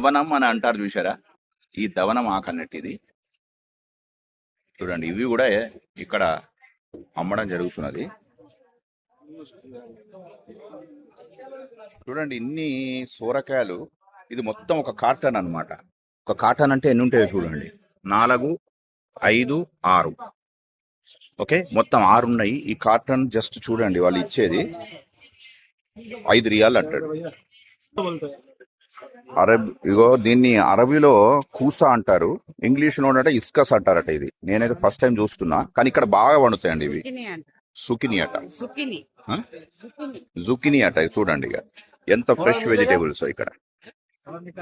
దవనం అని అంటారు చూసారా ఈ దవనం ఆకు ఇది చూడండి ఇవి కూడా ఇక్కడ అమ్మడం జరుగుతున్నది. చూడండి ఇన్ని సోరకాయలు ఇది మొత్తం ఒక కార్టన్ అన్నమాట. ఒక కార్టన్ అంటే ఎన్ని ఉంటాయో చూడండి. నాలుగు ఐదు ఆరు. ఓకే మొత్తం ఆరు ఉన్నాయి. ఈ కార్టన్ జస్ట్ చూడండి వాళ్ళు ఇచ్చేది. ఐదు రియాల్ అంటాడు అరబ్ ఇగో దీన్ని అరబీలో కూసా అంటారు. ఇంగ్లీష్లో అంటే ఇస్కస్ అంటారట ఇది. నేనైతే ఫస్ట్ టైం చూస్తున్నా. కానీ ఇక్కడ బాగా వండుతాయండి ఇవి. సుకిని అంట. జుకిని అట. ఇది చూడండి ఇక. ఎంత ఫ్రెష్ వెజిటేబుల్స్ ఇక్కడ.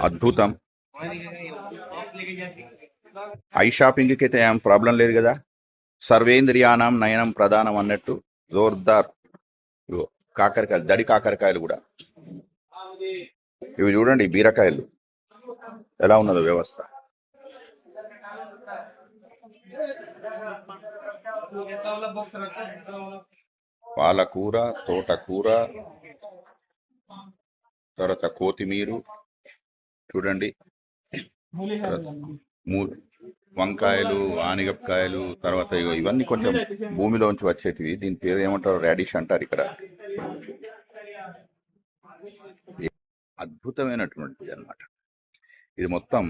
అద్భుతం. ఐ షాపింగ్కి అయితే ఏం ప్రాబ్లం లేదు కదా. సర్వేంద్రియానం నయనం ప్రధానం అన్నట్టు. జోర్దార్. ఇగో కాకరకాయలు దడి కాకరకాయలు కూడా. ఇవి చూడండి బీరకాయలు. ఎలా ఉన్నదో వ్యవస్థ. పాలకూర తోటకూర తర్వాత కోతిమీరు చూడండి. వంకాయలు ఆనిగపకాయలు తర్వాత ఇవన్నీ కొంచెం భూమిలోంచి వచ్చేటివి. దీని పేరు ఏమంటారు రాడిష్ అంటారు ఇక్కడ. అద్భుతమైనటువంటిది అన్నమాట. ఇది మొత్తం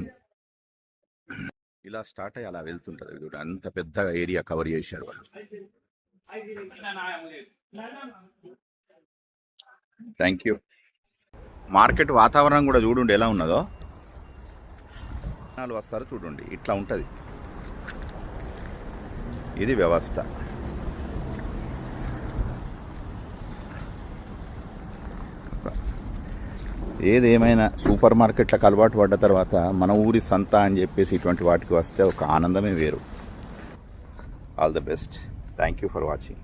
ఇలా స్టార్ట్ అయ్యి అలా వెళ్తుంటది ఇది కూడా అంత పెద్ద ఏరియా కవర్ చేశారు వాళ్ళు. Thank you. మార్కెట్ వాతావరణం కూడా చూడండి ఎలా ఉన్నదో. వస్తారు చూడండి. ఇట్లా ఉంటుంది. ఇది వ్యవస్థ. ఏదేమైనా సూపర్ మార్కెట్లకు అలవాటు పడ్డ తర్వాత మన ఊరి సంత అని చెప్పేసి ఇటువంటి వాటికి వస్తే ఒక ఆనందమే వేరు. All the best thank you for watching